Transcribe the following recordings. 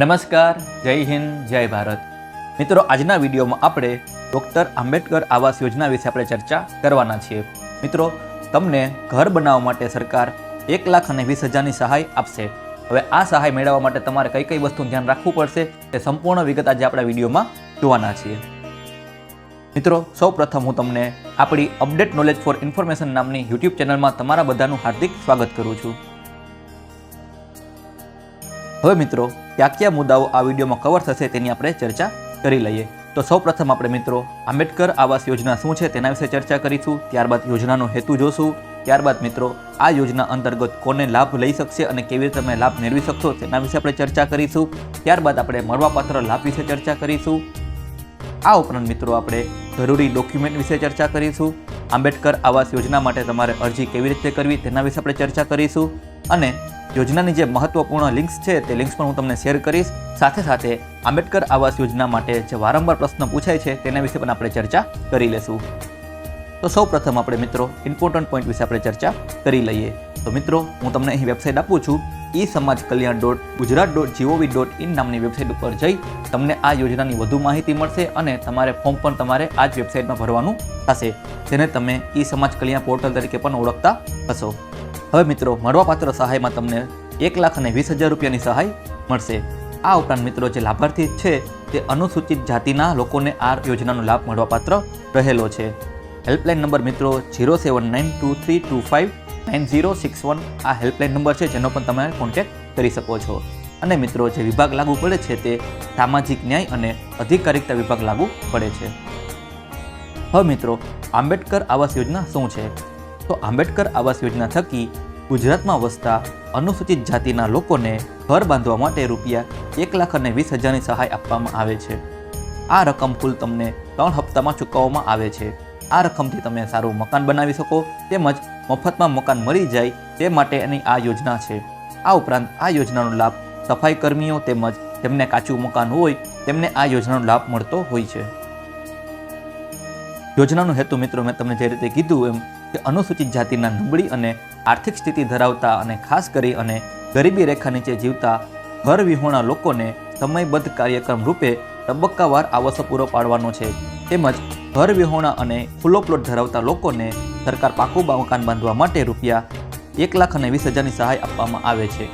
નમસ્કાર, જય હિન્દ, જય ભારત. મિત્રો, આજના વિડીયોમાં આપણે ડૉક્ટર આંબેડકર આવાસ યોજના વિશે આપણે ચર્ચા કરવાના છીએ. મિત્રો, તમને ઘર બનાવવા માટે સરકાર એક લાખ અને વીસ હજારની સહાય આપશે. હવે આ સહાય મેળવવા માટે તમારે કઈ કઈ વસ્તુનું ધ્યાન રાખવું પડશે તે સંપૂર્ણ વિગત આજે આપણા વિડીયોમાં જોવાના છીએ. મિત્રો સૌ પ્રથમ હું તમને આપણી અપડેટ નોલેજ ફોર ઇન્ફોર્મેશન નામની યુટ્યુબ ચેનલમાં તમારા બધાનું હાર્દિક સ્વાગત કરું છું. હવે મિત્રો કયા કયા મુદ્દાઓ આ વિડીયોમાં કવર થશે તેની આપણે ચર્ચા કરી લઈએ. તો સૌ પ્રથમ આપણે મિત્રો, આંબેડકર આવાસ યોજના શું છે તેના વિશે ચર્ચા કરીશું, ત્યારબાદ યોજનાનો હેતુ જોશું, ત્યારબાદ મિત્રો, આ યોજના અંતર્ગત કોને લાભ લઈ શકશે અને કેવી રીતે તમે લાભ મેળવી શકશો તેના વિશે આપણે ચર્ચા કરીશું. ત્યારબાદ આપણે મળવાપાત્ર લાભ વિશે ચર્ચા કરીશું. આ ઉપરાંત મિત્રો આપણે જરૂરી ડોક્યુમેન્ટ વિશે ચર્ચા કરીશું. આંબેડકર આવાસ યોજના માટે તમારે અરજી કેવી રીતે કરવી તેના વિશે આપણે ચર્ચા કરીશું. અને યોજનાની જે મહત્વપૂર્ણ લિંક્સ છે, તે લિંક્સ પણ હું તમને શેર કરીશ. સાથે સાથે આંબેડકર આવાસ યોજના માટે જે વારંવાર પ્રશ્ન પૂછાય છે, તેના વિશે પણ આપણે ચર્ચા કરી લેશું. તો સૌ પ્રથમ આપણે મિત્રો ઇમ્પોર્ટન્ટ પોઈન્ટ વિશે આપણે ચર્ચા કરી લઈએ. તો મિત્રો, હું તમને અહીં વેબસાઇટ આપું છું e Samaj Kalyan dot Gujarat dot GOV dot in નામની વેબસાઇટ ઉપર જઈ તમને આ યોજનાની વધુ માહિતી મળશે અને તમારે ફોર્મ પણ તમારે આ જ વેબસાઇટમાં ભરવાનું થશે, જેને તમે ઈ સમાજ કલ્યાણ પોર્ટલ તરીકે પણ ઓળખતા હશો. હવે મિત્રો, મળવાપાત્ર સહાયમાં તમને એક લાખ અને વીસ હજાર રૂપિયાની સહાય મળશે. આ ઉપરાંત મિત્રો, જે લાભાર્થી છે, તે અનુસૂચિત જાતિના લોકોને આ યોજનાનો લાભ મળવાપાત્ર રહેલો છે. હેલ્પલાઇન નંબર મિત્રો zero seven nine two three two five nine zero six one આ હેલ્પલાઇન નંબર છે, જેનો પણ તમે કોન્ટેક્ટ કરી શકો છો. અને મિત્રો, જે વિભાગ લાગુ પડે છે, તે સામાજિક ન્યાય અને અધિકારિકતા વિભાગ લાગુ પડે છે. હવે મિત્રો, આંબેડકર આવાસ યોજના શું છે? તો આંબેડકર આવાસ યોજના થકી ગુજરાતમાં વસતા અનુસૂચિત જાતિના લોકોને ઘર બાંધવા માટે રૂપિયા એક લાખ અને વીસ હજારની સહાય આપવામાં આવે છે. આ રકમ કુલ તમને ત્રણ હપ્તામાં ચૂકવવામાં આવે છે. આ રકમથી તમે સારું મકાન બનાવી શકો, તેમજ મફતમાં મકાન મળી જાય તે માટેની આ યોજના છે. આ ઉપરાંત આ યોજનાનો લાભ સફાઈ કર્મીઓ તેમજ જેમને કાચું મકાન હોય તેમને આ યોજનાનો લાભ મળતો હોય છે. યોજનાનો હેતુ મિત્રો મેં તમને જે રીતે કીધું એમ કે અનુસૂચિત જાતિના નબળી અને આર્થિક સ્થિતિ ધરાવતા અને ખાસ કરી અને ગરીબી રેખા નીચે જીવતા ઘર વિહોણા લોકોને સમયબદ્ધ કાર્યક્રમ રૂપે તબક્કાવાર આવાસો પૂરો પાડવાનો છે. તેમજ ઘર વિહોણા અને ખુલ્લો પ્લોટ ધરાવતા લોકોને સરકાર પાકું મકાન બાંધવા માટે રૂપિયા એક લાખ અને વીસ હજારની સહાય આપવામાં આવે છે.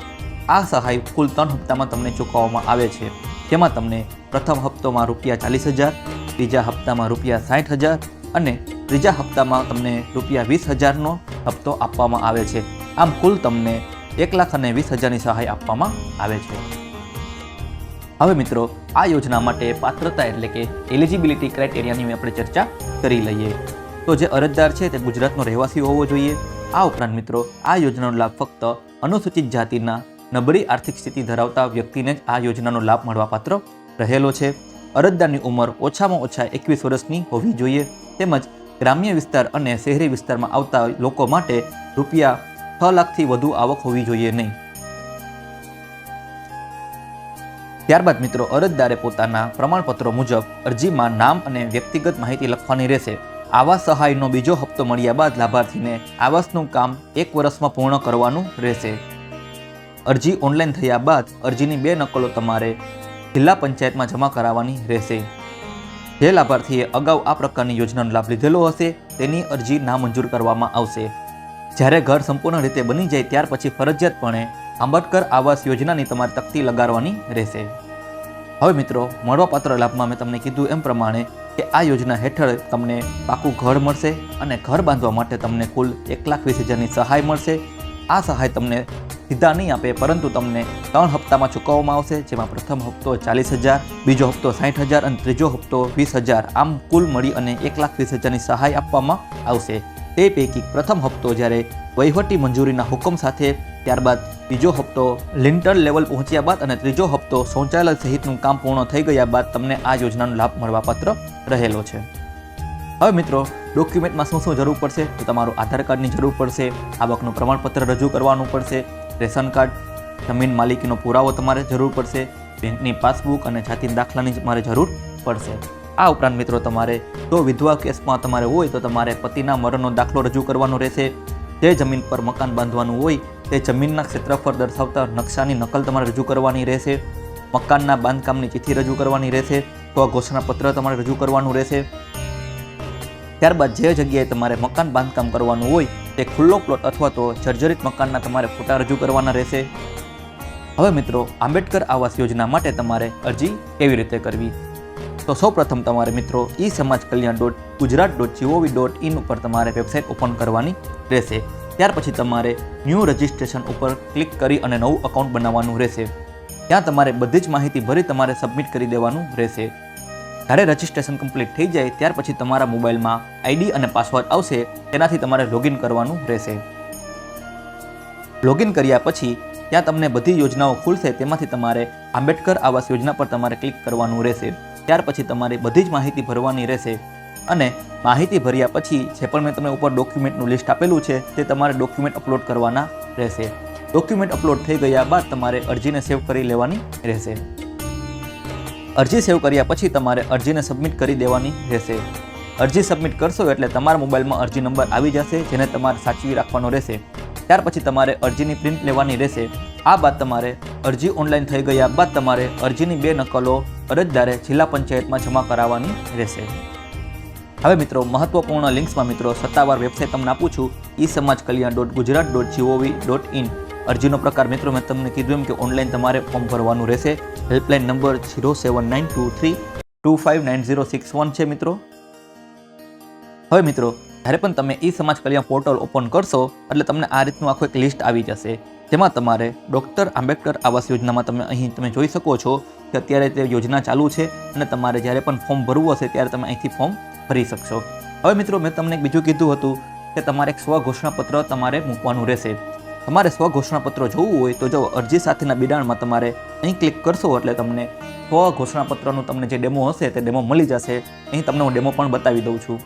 આ સહાય કુલ ત્રણ હપ્તામાં તમને ચૂકવવામાં આવે છે. જેમાં તમને પ્રથમ હપ્તોમાં રૂપિયા ચાલીસ હજાર, બીજા હપ્તામાં રૂપિયા સાઠ હજાર અને ત્રીજા હપ્તામાં તમને રૂપિયા વીસ હજારનો હપ્તો આપવામાં આવે છે. આમ કુલ તમને એક લાખ અને વીસ હજારની સહાય આપવામાં આવે છે. હવે મિત્રો, આ યોજના માટે પાત્રતા એટલે કે એલિજિબિલિટી ક્રાઇટેરિયાની આપણે ચર્ચા કરી લઈએ. તો જે અરજદાર છે તે ગુજરાતનો રહેવાસી હોવો જોઈએ. આ ઉપરાંત મિત્રો, આ યોજનાનો લાભ ફક્ત અનુસૂચિત જાતિના નબળી આર્થિક સ્થિતિ ધરાવતા વ્યક્તિને જ આ યોજનાનો લાભ મળવાપાત્ર રહેલો છે. અરજદારની ઉંમર ઓછામાં ઓછા એકવીસ વર્ષની હોવી જોઈએ. તેમજ ગ્રામ્ય વિસ્તાર અને શહેરી વિસ્તારમાં આવતા લોકો માટે રૂપિયા છ લાખથી વધુ આવક હોવી જોઈએ નહીં. ત્યારબાદ મિત્રો, અરજદારે પોતાના પ્રમાણપત્રો મુજબ અરજીમાં નામ અને વ્યક્તિગત માહિતી લખવાની રહેશે. આવાસ સહાયનો બીજો હપ્તો મળ્યા બાદ લાભાર્થીને આવાસનું કામ એક વર્ષમાં પૂર્ણ કરવાનું રહેશે. અરજી ઓનલાઈન થયા બાદ અરજીની બે નકલો તમારે જિલ્લા પંચાયતમાં જમા કરાવવાની રહેશે. જે લાભાર્થીએ અગાઉ આ પ્રકારની યોજનાનો લાભ લીધેલો હશે, તેની અરજી નામંજૂર કરવામાં આવશે. જ્યારે ઘર સંપૂર્ણ રીતે બની જાય ત્યાર પછી ફરજિયાતપણે આંબેડકર આવાસ યોજનાની તમારે તકતી લગાડવાની રહેશે. હવે મિત્રો, મળવાપાત્ર લાભમાં મેં તમને કીધું એમ પ્રમાણે કે આ યોજના હેઠળ તમને પાકું ઘર મળશે અને ઘર બાંધવા માટે તમને કુલ એક લાખ વીસ હજારની સહાય મળશે. આ સહાય તમને સીધા નહીં આપે, પરંતુ તમને ત્રણ હપ્તામાં ચૂકવવામાં આવશે, જેમાં પ્રથમ હપ્તો ચાલીસ હજાર, બીજો હપ્તો સાઠ હજાર અને ત્રીજો હપ્તો વીસ હજાર. આમ કુલ મળી અને એક લાખ વીસ હજારની સહાય આપવામાં આવશે. તે પૈકી પ્રથમ હપ્તો જ્યારે વહીવટી મંજૂરીના હુકમ સાથે, ત્યારબાદ બીજો હપ્તો લિન્ટર લેવલ પહોંચ્યા બાદ અને ત્રીજો હપ્તો શૌચાલય સહિતનું કામ પૂર્ણ થઈ ગયા બાદ તમને આ યોજનાનો લાભ મળવાપાત્ર રહેલો છે. હવે મિત્રો ડોક્યુમેન્ટમાં શું શું જરૂર પડશે? તો તમારું આધાર કાર્ડની જરૂર પડશે, આવકનું પ્રમાણપત્ર રજૂ કરવાનું પડશે રેશન કાર્ડ, જમીન માલિકીનો પુરાવો તમારે જરૂર પડશે, બેંકની પાસબુક અને જાતિ દાખલાની તમારે જરૂર પડશે. આ ઉપરાંત મિત્રો તમારે જો વિધવા કેસમાં તમારે હોય તો તમારે પતિના મરણનો દાખલો રજૂ કરવાનો રહેશે. જે જમીન પર મકાન બાંધવાનું હોય તે જમીનના ક્ષેત્રફળ દર્શાવતા નકશાની નકલ તમારે રજૂ કરવાની રહેશે. મકાનના બાંધકામની ચિઠ્ઠી રજૂ કરવાની રહેશે. તો આ ઘોષણાપત્ર તમારે રજૂ કરવાનું રહેશે. ત્યારબાદ જે જગ્યાએ તમારે મકાન બાંધકામ કરવાનું હોય તે ખુલ્લો પ્લોટ અથવા તો જર્જરિત મકાનના તમારે ફોટા રજૂ કરવાના રહેશે. હવે મિત્રો, આંબેડકર આવાસ યોજના માટે તમારે અરજી કેવી રીતે કરવી? તો સૌપ્રથમ તમારે મિત્રો, e Samaj Kalyan dot Gujarat dot GOV dot in ઉપર તમારે વેબસાઇટ ઓપન કરવાની રહેશે. ત્યાર પછી તમારે ન્યૂ રજિસ્ટ્રેશન ઉપર ક્લિક કરી અને નવું અકાઉન્ટ બનાવવાનું રહેશે. ત્યાં તમારે બધી જ માહિતી ભરી તમારે સબમિટ કરી દેવાનું રહેશે. જ્યારે રજિસ્ટ્રેશન કમ્પ્લીટ થઈ જાય ત્યાર પછી તમારા મોબાઈલમાં આઈડી અને પાસવર્ડ આવશે, તેનાથી તમારે લોગિન કરવાનું રહેશે. લોગિન કર્યા પછી ત્યાં તમને બધી યોજનાઓ ખુલશે, તેમાંથી તમારે આંબેડકર આવાસ યોજના પર તમારે ક્લિક કરવાનું રહેશે. ત્યાર પછી તમારે બધી જ માહિતી ભરવાની રહેશે અને માહિતી ભર્યા પછી જે પણ મેં તમને ઉપર ડોક્યુમેન્ટનું લિસ્ટ આપેલું છે, તે તમારે ડોક્યુમેન્ટ અપલોડ કરવાના રહેશે. ડોક્યુમેન્ટ અપલોડ થઈ ગયા બાદ તમારે અરજીને સેવ કરી લેવાની રહેશે. અરજી સેવ કર્યા પછી તમારે અરજીને સબમિટ કરી દેવાની રહેશે. અરજી સબમિટ કરશો એટલે તમારા મોબાઈલમાં અરજી નંબર આવી જશે, જેને તમારે સાચવી રાખવાનો રહેશે. ત્યાર પછી તમારે અરજીની પ્રિન્ટ લેવાની રહેશે. આ બાદ તમારે અરજી ઓનલાઈન થઈ ગયા બાદ તમારે અરજીની બે નકલો અરજદારે જિલ્લા પંચાયતમાં જમા કરાવવાની રહેશે. હવે મિત્રો, મહત્વપૂર્ણ લિંક્સમાં મિત્રો સત્તાવાર વેબસાઇટ તમને આપું છું, e Samaj Kalyan dot Gujarat dot GOV dot in અરજીનો પ્રકાર મિત્રો મેં તમને કીધું એમ કે ઓનલાઈન તમારે ફોર્મ ભરવાનું રહેશે. Helpline number zero seven nine two three two five nine zero six one છે મિત્રો. હવે મિત્રો, જ્યારે પણ તમે ઈ સમાજ કલ્યાણ પોર્ટલ ઓપન કરશો, એટલે તમને આ રીતનું આખું એક લિસ્ટ આવી જશે. જેમાં તમારે ડૉક્ટર આંબેડકર આવાસ યોજનામાં તમે અહીં તમે જોઈ શકો છો કે અત્યારે તે યોજના ચાલુ છે અને તમારે જ્યારે પણ ફોર્મ ભરવું હશે ત્યારે તમે અહીંથી ફોર્મ ભરી શકશો. હવે મિત્રો, મેં તમને બીજું કીધું હતું કે તમારે એક સ્વ ઘોષણાપત્ર તમારે મૂકવાનું રહેશે. તમારે સ્વ ઘોષણાપત્ર જોવું હોય તો જો અરજી સાથેના બિડાણમાં તમારે અહીં ક્લિક કરશો એટલે તમને સ્વ ઘોષણાપત્રનું તમને જે ડેમો હશે તે ડેમો મળી જશે. અહીં તમને હું ડેમો પણ બતાવી દઉં છું.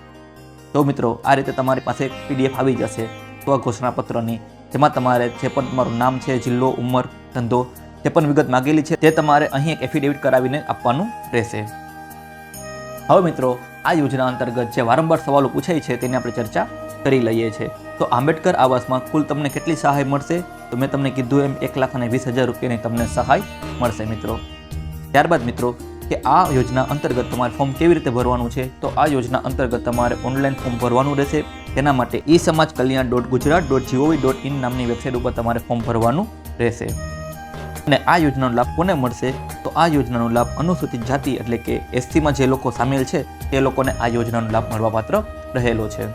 તો મિત્રો, આ રીતે તમારી પાસે પીડીએફ આવી જશે. સ્વ ઘોષણાપત્રની, જેમાં તમારે જે પણ તમારું નામ છે, જિલ્લો, ઉંમર, ધંધો, જે પણ વિગત માગેલી છે તે તમારે અહીં એક એફિડેવિટ કરાવીને આપવાનું રહેશે. હવે મિત્રો, આ યોજના અંતર્ગત જે વારંવાર સવાલો પૂછાય છે તેની આપણે ચર્ચા કરી લઈએ છીએ. તો આંબેડકર આવાસમાં કુલ તમને કેટલી સહાય મળશે? તો મેં તમને કીધું એમ એક લાખ અને વીસ હજાર રૂપિયાની તમને સહાય મળશે મિત્રો. ત્યારબાદ મિત્રો, કે આ યોજના અંતર્ગત તમારે ફોર્મ કેવી રીતે ભરવાનું છે? તો આ યોજના અંતર્ગત તમારે ઓનલાઈન ફોર્મ ભરવાનું રહેશે. તેના માટે e Samaj Kalyan dot Gujarat dot GOV dot in નામની વેબસાઇટ ઉપર તમારે ફોર્મ ભરવાનું રહેશે. અને આ યોજનાનો લાભ કોને મળશે? તો આ યોજનાનો લાભ અનુસૂચિત જાતિ એટલે કે એસટીમાં જે લોકો સામેલ છે, તે લોકોને આ યોજનાનો લાભ મળવાપાત્ર રહેલો છે.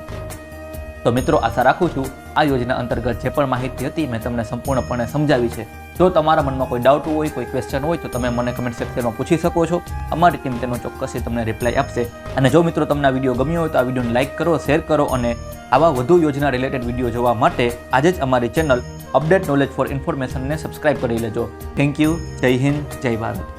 તો મિત્રો, આશા રાખું છું આ યોજના અંતર્ગત જે પણ માહિતી હતી મેં તમને સંપૂર્ણપણે સમજાવી છે. જો તમારા મનમાં કોઈ ડાઉટ હોય, કોઈ ક્વેશ્ચન હોય, તો તમે મને કમેન્ટ સેક્શનમાં પૂછી શકો છો. અમારી ટીમ તેનો ચોક્કસથી તમને રિપ્લાય આપશે. અને જો મિત્રો, તમને આ વીડિયો ગમ્યો હોય, તો આ વિડીયોને લાઇક કરો શેર કરો અને આવા વધુ યોજના રિલેટેડ વીડિયો જોવા માટે આજે જ અમારી ચેનલ અપડેટ નોલેજ ફોર ઇન્ફોર્મેશનને સબસ્ક્રાઇબ કરી લેજો. થેન્ક યુ જય હિન્દ, જય ભારત.